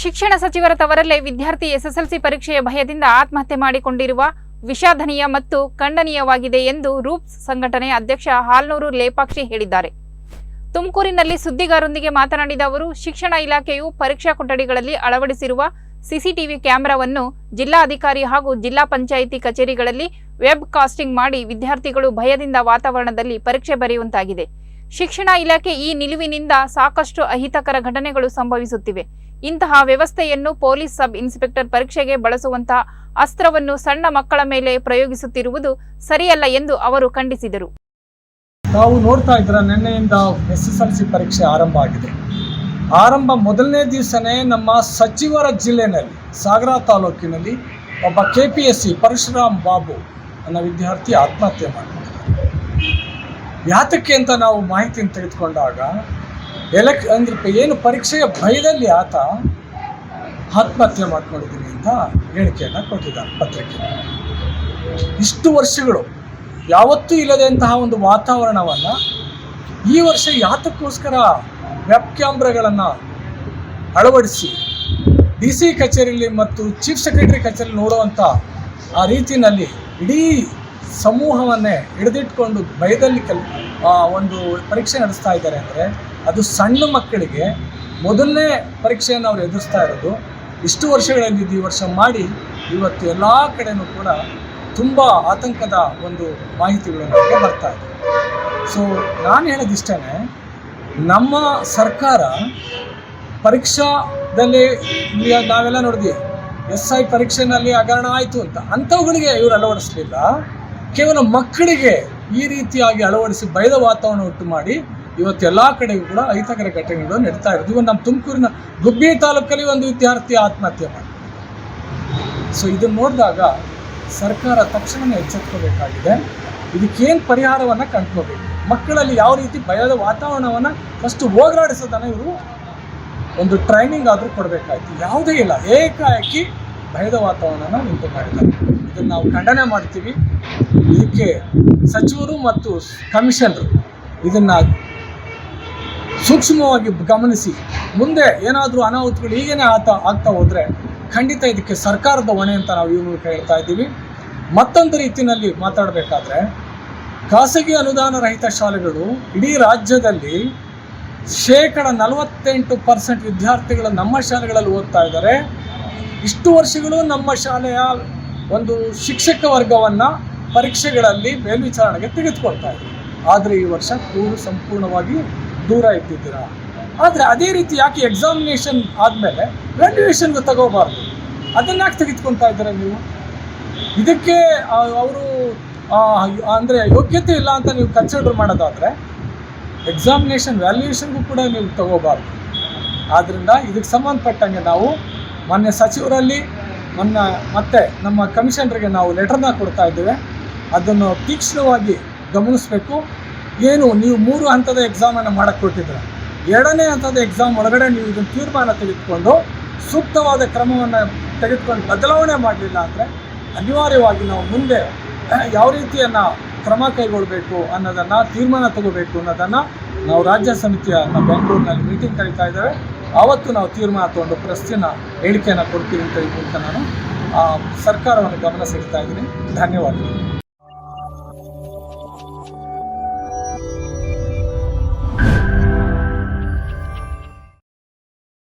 ಶಿಕ್ಷಣ ಸಚಿವರ ತವರಲ್ಲೇ ವಿದ್ಯಾರ್ಥಿ ಎಸ್ಎಸ್ಎಲ್ಸಿ ಪರೀಕ್ಷೆಯ ಭಯದಿಂದ ಆತ್ಮಹತ್ಯೆ ಮಾಡಿಕೊಂಡಿರುವ ವಿಷಾದನೀಯ ಮತ್ತು ಖಂಡನೀಯವಾಗಿದೆ ಎಂದು ರೂಪ್ಸ್ ಸಂಘಟನೆ ಅಧ್ಯಕ್ಷ ಹಾಲ್ನೂರು ಲೇಪಾಕ್ಷಿ ಹೇಳಿದ್ದಾರೆ. ತುಮಕೂರಿನಲ್ಲಿ ಸುದ್ದಿಗಾರರೊಂದಿಗೆ ಮಾತನಾಡಿದ ಅವರು, ಶಿಕ್ಷಣ ಇಲಾಖೆಯು ಪರೀಕ್ಷಾ ಕೊಠಡಿಗಳಲ್ಲಿ ಅಳವಡಿಸಿರುವ ಸಿಸಿಟಿವಿ ಕ್ಯಾಮೆರಾವನ್ನು ಜಿಲ್ಲಾಧಿಕಾರಿ ಹಾಗೂ ಜಿಲ್ಲಾ ಪಂಚಾಯಿತಿ ಕಚೇರಿಗಳಲ್ಲಿ ವೆಬ್ ಕಾಸ್ಟಿಂಗ್ ಮಾಡಿ ವಿದ್ಯಾರ್ಥಿಗಳು ಭಯದಿಂದ ವಾತಾವರಣದಲ್ಲಿ ಪರೀಕ್ಷೆ ಬರೆಯುವಂತಾಗಿದೆ. ಶಿಕ್ಷಣ ಇಲಾಖೆ ಈ ನಿಲುವಿನಿಂದ ಸಾಕಷ್ಟು ಅಹಿತಕರ ಘಟನೆಗಳು ಸಂಭವಿಸುತ್ತಿವೆ. ಇಂತಹ ವ್ಯವಸ್ಥೆಯನ್ನು ಪೊಲೀಸ್ ಸಬ್ ಇನ್ಸ್ಪೆಕ್ಟರ್ ಪರೀಕ್ಷೆಗೆ ಬಳಸುವಂತಹ ಅಸ್ತ್ರವನ್ನು ಸಣ್ಣ ಮಕ್ಕಳ ಮೇಲೆ ಪ್ರಯೋಗಿಸುತ್ತಿರುವುದು ಸರಿಯಲ್ಲ ಎಂದು ಅವರು ಖಂಡಿಸಿದರು. ನಾವು ನೋಡ್ತಾ ಇದ್ರ ನಿನ್ನೆಯಿಂದ ಎಸ್ ಎಸ್ ಎಲ್ ಸಿ ಪರೀಕ್ಷೆ ಆರಂಭ ಆಗಿದೆ. ಆರಂಭ ಮೊದಲನೇ ದಿವಸನೇ ನಮ್ಮ ಸಚಿವರ ಜಿಲ್ಲೆನಲ್ಲಿ, ಸಾಗರ ತಾಲೂಕಿನಲ್ಲಿ ಒಬ್ಬ K P S C Parashuram Babu ಅನ್ನೋ ವಿದ್ಯಾರ್ಥಿ ಆತ್ಮಹತ್ಯೆ ಮಾಡಿಕೊಂಡಿದ್ದಾರೆ ಯಾತಕ್ಕೆ ಅಂತ ನಾವು ಮಾಹಿತಿಯನ್ನು ತೆಗೆದುಕೊಂಡಾಗ ಎಲೆಕ್ ಅಂದ್ರೆ ಏನು ಪರೀಕ್ಷೆಯ ಭಯದಲ್ಲಿ ಆತ ಆತ್ಮಹತ್ಯೆ ಮಾಡ್ಕೊಂಡಿದ್ದೀನಿ ಅಂತ ಹೇಳಿಕೆಯನ್ನು ಕೊಟ್ಟಿದ್ದಾರೆ ಪತ್ರಿಕೆ ಇಷ್ಟು ವರ್ಷಗಳು ಯಾವತ್ತೂ ಇಲ್ಲದಂತಹ ಒಂದು ವಾತಾವರಣವನ್ನು ಈ ವರ್ಷ ಯಾತಕ್ಕೋಸ್ಕರ ವೆಬ್ ಕ್ಯಾಮ್ರಾಗಳನ್ನು ಅಳವಡಿಸಿ ಡಿ ಸಿ ಕಚೇರಿಯಲ್ಲಿ ಮತ್ತು ಚೀಫ್ ಸೆಕ್ರೆಟರಿ ಕಚೇರಿಯಲ್ಲಿ ನೋಡುವಂಥ ಆ ರೀತಿಯಲ್ಲಿ ಇಡೀ ಸಮೂಹವನ್ನೇ ಹಿಡಿದಿಟ್ಕೊಂಡು ಭಯದಲ್ಲಿ ಕೆಲ ಒಂದು ಪರೀಕ್ಷೆ ನಡೆಸ್ತಾ ಇದ್ದಾರೆ ಅಂದರೆ ಅದು ಸಣ್ಣ ಮಕ್ಕಳಿಗೆ ಮೊದಲನೇ ಪರೀಕ್ಷೆಯನ್ನು ಅವರು ಎದುರಿಸ್ತಾ ಇರೋದು. ಇಷ್ಟು ವರ್ಷಗಳಲ್ಲಿ ಈ ವರ್ಷ ಮಾಡಿ ಇವತ್ತು ಎಲ್ಲ ಕಡೆಯೂ ಕೂಡ ತುಂಬ ಆತಂಕದ ಒಂದು ಮಾಹಿತಿಗಳು ನಮಗೆ ಬರ್ತಾ ಇದೆ. ಸೊ ನಾನು ಹೇಳೋದಿಷ್ಟೇ ನಮ್ಮ ಸರ್ಕಾರ ಪರೀಕ್ಷಾದಲ್ಲಿ ನಾವೆಲ್ಲ ನೋಡಿದ್ವಿ ಎಸ್ ಐ ಪರೀಕ್ಷೆನಲ್ಲಿ ಹಗರಣ ಆಯಿತು ಅಂತ ಅಂಥವುಗಳಿಗೆ ಇವರು ಅಳವಡಿಸಲಿಲ್ಲ. ಕೇವಲ ಮಕ್ಕಳಿಗೆ ಈ ರೀತಿಯಾಗಿ ಅಳವಡಿಸಿ ಭಯದ ವಾತಾವರಣ ಉಂಟು ಮಾಡಿ ಇವತ್ತು ಎಲ್ಲ ಕಡೆಗೂ ಕೂಡ ಅಹಿತಕರ ಘಟನೆಗಳು ನಡೀತಾ ಇರೋದು. ಇವತ್ತು ನಮ್ಮ ತುಮಕೂರಿನ ಗುಬ್ಬಿ ತಾಲೂಕಲ್ಲಿ ಒಂದು ವಿದ್ಯಾರ್ಥಿ ಆತ್ಮಹತ್ಯೆ ಮಾಡಿ ಸೊ ಇದನ್ನು ನೋಡಿದಾಗ ಸರ್ಕಾರ ತಕ್ಷಣವೇ ಎಚ್ಚೆತ್ಕೋಬೇಕಾಗಿದೆ. ಇದಕ್ಕೇನು ಪರಿಹಾರವನ್ನು ಕಂಡುಕೋಬೇಕು? ಮಕ್ಕಳಲ್ಲಿ ಯಾವ ರೀತಿ ಭಯದ ವಾತಾವರಣವನ್ನು ಫಸ್ಟ್ ಹೋಗಲಾಡಿಸೋದನ್ನು ಇವರು ಒಂದು ಟ್ರೈನಿಂಗ್ ಆದರೂ ಕೊಡಬೇಕಾಯ್ತು. ಯಾವುದೇ ಇಲ್ಲ, ಏಕಾಏಕಿ ಭಯದ ವಾತಾವರಣನ ಉಂಟು ಮಾಡಿದ್ದಾರೆ. ಇದನ್ನು ನಾವು ಖಂಡನೆ ಮಾಡ್ತೀವಿ. ಇದಕ್ಕೆ ಸಚಿವರು ಮತ್ತು ಕಮಿಷನರು ಇದನ್ನು ಸೂಕ್ಷ್ಮವಾಗಿ ಗಮನಿಸಿ. ಮುಂದೆ ಏನಾದರೂ ಅನಾಹುತಗಳು ಹೀಗೇನೆ ಆತ, ಆಗ್ತಾ ಹೋದರೆ ಖಂಡಿತ ಇದಕ್ಕೆ ಸರ್ಕಾರದ ಹೊಣೆ ಅಂತ ನಾವು ಮೂಲಕ ಹೇಳ್ತಾ ಇದ್ದೀವಿ. ಮತ್ತೊಂದು ರೀತಿಯಲ್ಲಿ ಮಾತಾಡಬೇಕಾದ್ರೆ, ಖಾಸಗಿ ಅನುದಾನ ರಹಿತ ಶಾಲೆಗಳು ಇಡೀ ರಾಜ್ಯದಲ್ಲಿ ಶೇಕಡ ನಲವತ್ತೆಂಟು ಪರ್ಸೆಂಟ್ ವಿದ್ಯಾರ್ಥಿಗಳು ನಮ್ಮ ಶಾಲೆಗಳಲ್ಲಿ ಓದ್ತಾ ಇದ್ದಾರೆ. ಇಷ್ಟು ವರ್ಷಗಳು ನಮ್ಮ ಶಾಲೆಯ ಒಂದು ಶಿಕ್ಷಕ ವರ್ಗವನ್ನು ಪರೀಕ್ಷೆಗಳಲ್ಲಿ ಮೇಲ್ವಿಚಾರಣೆಗೆ ತೆಗೆದುಕೊಳ್ತಾ ಇದ್ದೀವಿ ಆದರೆ ಈ ವರ್ಷ ಪೂರ್ವ ಸಂಪೂರ್ಣವಾಗಿ ದೂರ ಇಟ್ಟಿದ್ದೀರಾ? ಆದರೆ ಅದೇ ರೀತಿ ಯಾಕೆ ಎಕ್ಸಾಮಿನೇಷನ್ ಆದಮೇಲೆ ಗ್ರ್ಯಾಜುಯೇಷನ್ಗೆ ತಗೋಬಾರ್ದು? ಅದನ್ನ ಯಾಕೆ ತೆಗೆದುಕೊಳ್ತಾ ಇದ್ದೀರಾ ನೀವು? ಇದಕ್ಕೆ ಅವರು ಅಂದರೆ ಯೋಗ್ಯತೆ ಇಲ್ಲ ಅಂತ ನೀವು ಕನ್ಸಿಡರ್ ಮಾಡೋದಾದರೆ ಎಕ್ಸಾಮಿನೇಷನ್ ವ್ಯಾಲ್ಯೂಯೇಷನ್ಗೂ ಕೂಡ ನೀವು ತಗೋಬಾರ್ದು. ಆದ್ದರಿಂದ ಇದಕ್ಕೆ ಸಂಬಂಧಪಟ್ಟಂಗೆ ನಾವು ಮೊನ್ನೆ ಸಚಿವರಲ್ಲಿ ಮೊನ್ನೆ, ಮತ್ತೆ ನಮ್ಮ ಕಮಿಷನರ್ಗೆ ನಾವು ಲೆಟರ್ನ ಕೊಡ್ತಾ ಇದ್ದೇವೆ. ಅದನ್ನು ತೀಕ್ಷ್ಣವಾಗಿ ಗಮನಿಸಬೇಕು. ಏನು ನೀವು ಮೂರು ಹಂತದ ಎಕ್ಸಾಮನ್ನು ಮಾಡಕ್ಕೆ ಕೊಟ್ಟಿದ್ದೀರ? ಎರಡನೇ ಹಂತದ ಎಕ್ಸಾಮ್ ಒಳಗಡೆ ನೀವು ಇದನ್ನು ತೀರ್ಮಾನ ತೆಗೆದುಕೊಂಡು ಸೂಕ್ತವಾದ ಕ್ರಮವನ್ನು ತೆಗೆದುಕೊಂಡು ಬದಲಾವಣೆ ಮಾಡಲಿಲ್ಲ ಅಂದರೆ ಅನಿವಾರ್ಯವಾಗಿ ನಾವು ಮುಂದೆ ಯಾವ ರೀತಿಯನ್ನು ಕ್ರಮ ಕೈಗೊಳ್ಳಬೇಕು ಅನ್ನೋದನ್ನು ತೀರ್ಮಾನ ತಗೋಬೇಕು ಅನ್ನೋದನ್ನು ನಾವು ರಾಜ್ಯ ಸಮಿತಿಯ ನಮ್ಮ ಬೆಂಗಳೂರಿನಲ್ಲಿ ಮೀಟಿಂಗ್ ಕರೀತಾ ಇದ್ದೇವೆ. ಆವತ್ತು ನಾವು ತೀರ್ಮಾನ ತಗೊಂಡು ಪ್ರಶ್ನೆನ ಹೇಳಿಕೆಯನ್ನು ಕೊಡ್ತೀವಿ ಅಂತ ಈ ನಾನು ಆ, ಸರ್ಕಾರವನ್ನು ಗಮನ ಇದ್ದೀನಿ. ಧನ್ಯವಾದಗಳು.